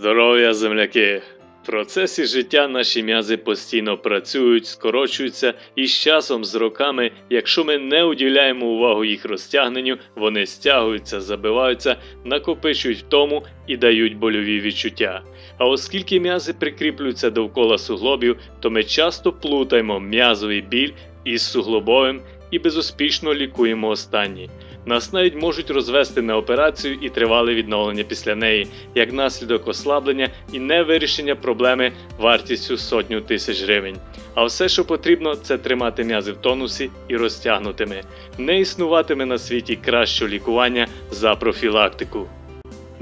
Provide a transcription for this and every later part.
Здоров'я, земляки! В процесі життя наші м'язи постійно працюють, скорочуються, і з часом, з роками, якщо ми не уділяємо увагу їх розтягненню, вони стягуються, забиваються, накопичують втому і дають больові відчуття. А оскільки м'язи прикріплюються довкола суглобів, то ми часто плутаємо м'язовий біль із суглобовим і безуспішно лікуємо останні. Нас навіть можуть розвести на операцію і тривале відновлення після неї, як наслідок ослаблення і невирішення проблеми вартістю сотню тисяч гривень. А все, що потрібно, це тримати м'язи в тонусі і розтягнутими. Не існуватиме на світі кращого лікування за профілактику.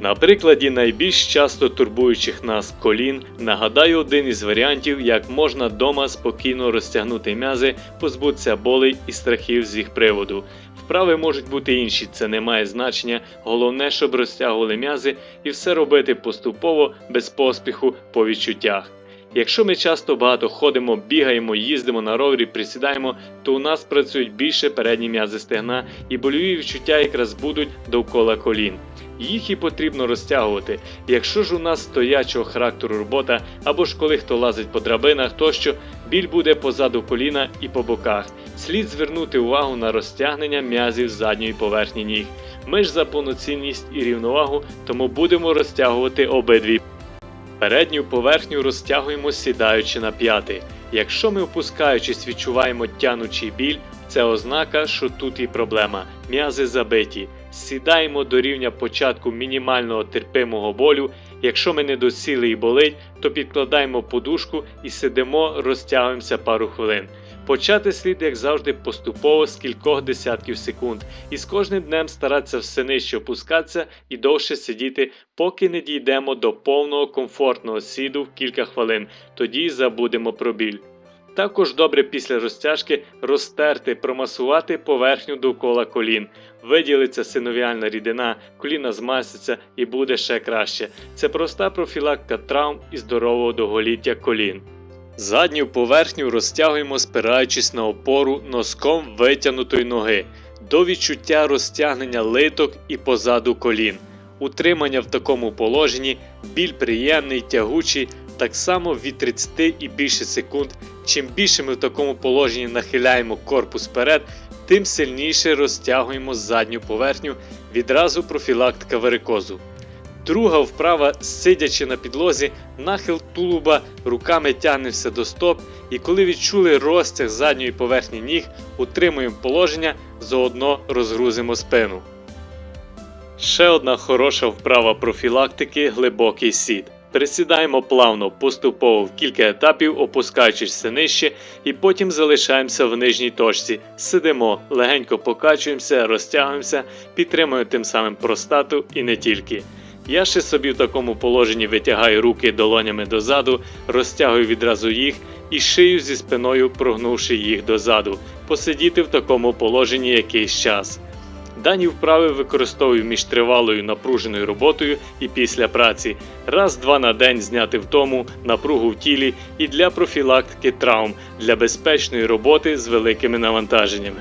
На прикладі найбільш часто турбуючих нас колін нагадаю один із варіантів, як можна дома спокійно розтягнути м'язи, позбутися болей і страхів з їх приводу. Вправи можуть бути інші, це не має значення. Головне, щоб розтягували м'язи і все робити поступово, без поспіху по відчуттях. Якщо ми часто багато ходимо, бігаємо, їздимо на ровері, присідаємо, то у нас працюють більше передні м'язи стегна і больові відчуття якраз будуть довкола колін. Їх і потрібно розтягувати. Якщо ж у нас стоячого характеру робота, або ж коли хто лазить по драбинах, тощо біль буде позаду коліна і по боках. Слід звернути увагу на розтягнення м'язів задньої поверхні ніг. Ми ж за повноцінність і рівновагу, тому будемо розтягувати обидві. Передню поверхню розтягуємо сідаючи на п'яти. Якщо ми опускаючись відчуваємо тянучий біль, це ознака, що тут і проблема. М'язи забиті. Сідаємо до рівня початку мінімального терпимого болю. Якщо ми не досіли і болить, то підкладаємо подушку і сидимо, розтягуємося пару хвилин. Почати слід, як завжди, поступово з кількох десятків секунд, і з кожним днем старатися все нижче опускатися і довше сидіти, поки не дійдемо до повного комфортного сіду в кілька хвилин, тоді забудемо про біль. Також добре після розтяжки розтерти, промасувати поверхню довкола колін. Виділиться синовіальна рідина, коліна змаститься і буде ще краще. Це проста профілактика травм і здорового довголіття колін. Задню поверхню розтягуємо, спираючись на опору носком витягнутої ноги до відчуття розтягнення литок і позаду колін. Утримання в такому положенні, біль приємний, тягучий, так само від 30 і більше секунд. Чим більше ми в такому положенні нахиляємо корпус вперед, тим сильніше розтягуємо задню поверхню, відразу профілактика варикозу. Друга вправа, сидячи на підлозі, нахил тулуба, руками тягнемося до стоп, і коли відчули розтяг задньої поверхні ніг, утримуємо положення, заодно розгрузимо спину. Ще одна хороша вправа профілактики глибокий сід. Присідаємо плавно, поступово в кілька етапів, опускаючись все нижче, і потім залишаємося в нижній точці. Сидимо, легенько покачуємося, розтягуємося, підтримуємо тим самим простату і не тільки. Я ще собі в такому положенні витягаю руки долонями дозаду, розтягую відразу їх і шию зі спиною, прогнувши їх дозаду, посидіти в такому положенні якийсь час. Дані вправи використовую між тривалою напруженою роботою і після праці, раз-два на день зняти втому, напругу в тілі і для профілактики травм для безпечної роботи з великими навантаженнями.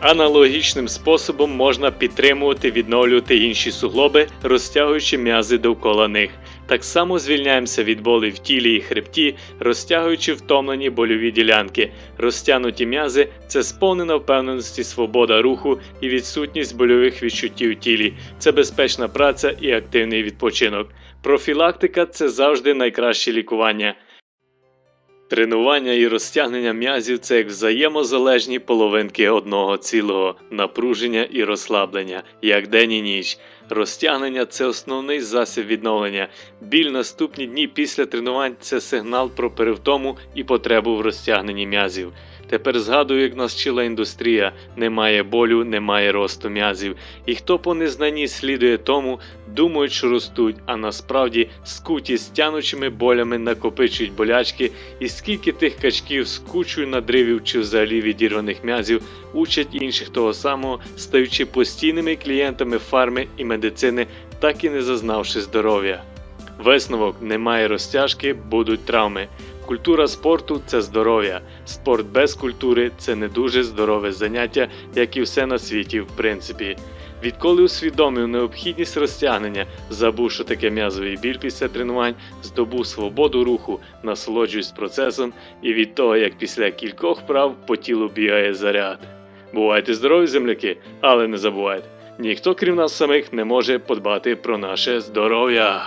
Аналогічним способом можна підтримувати, відновлювати інші суглоби, розтягуючи м'язи довкола них. Так само звільняємося від болі в тілі і хребті, розтягуючи втомлені больові ділянки. Розтягнуті м'язи це сповнена впевненості свобода руху і відсутність больових відчуттів тілі. Це безпечна праця і активний відпочинок. Профілактика це завжди найкраще лікування. Тренування і розтягнення м'язів це як взаємозалежні половинки одного цілого, напруження і розслаблення, як день і ніч. Розтягнення це основний засіб відновлення. Біль наступні дні після тренувань це сигнал про перевтому і потребу в розтягненні м'язів. Тепер згадую, як нас вчила індустрія: немає болю, немає росту м'язів. І хто по незнанні слідує тому, думають, що ростуть, а насправді скуті з тянучими болями накопичують болячки, і скільки тих качків з кучою надривів чи взагалі відірваних м'язів учать інших того самого, стаючи постійними клієнтами фарми і медицини, так і не зазнавши здоров'я. Висновок немає розтяжки, будуть травми. Культура спорту це здоров'я. Спорт без культури це не дуже здорове заняття, як і все на світі, в принципі. Відколи усвідомив необхідність розтягнення, забув, що таке м'язовий біль після тренувань, здобув свободу руху, насолоджуюсь процесом і від того, як після кількох вправ по тілу бігає заряд. Бувайте здорові, земляки, але не забувайте, ніхто крім нас самих не може подбати про наше здоров'я.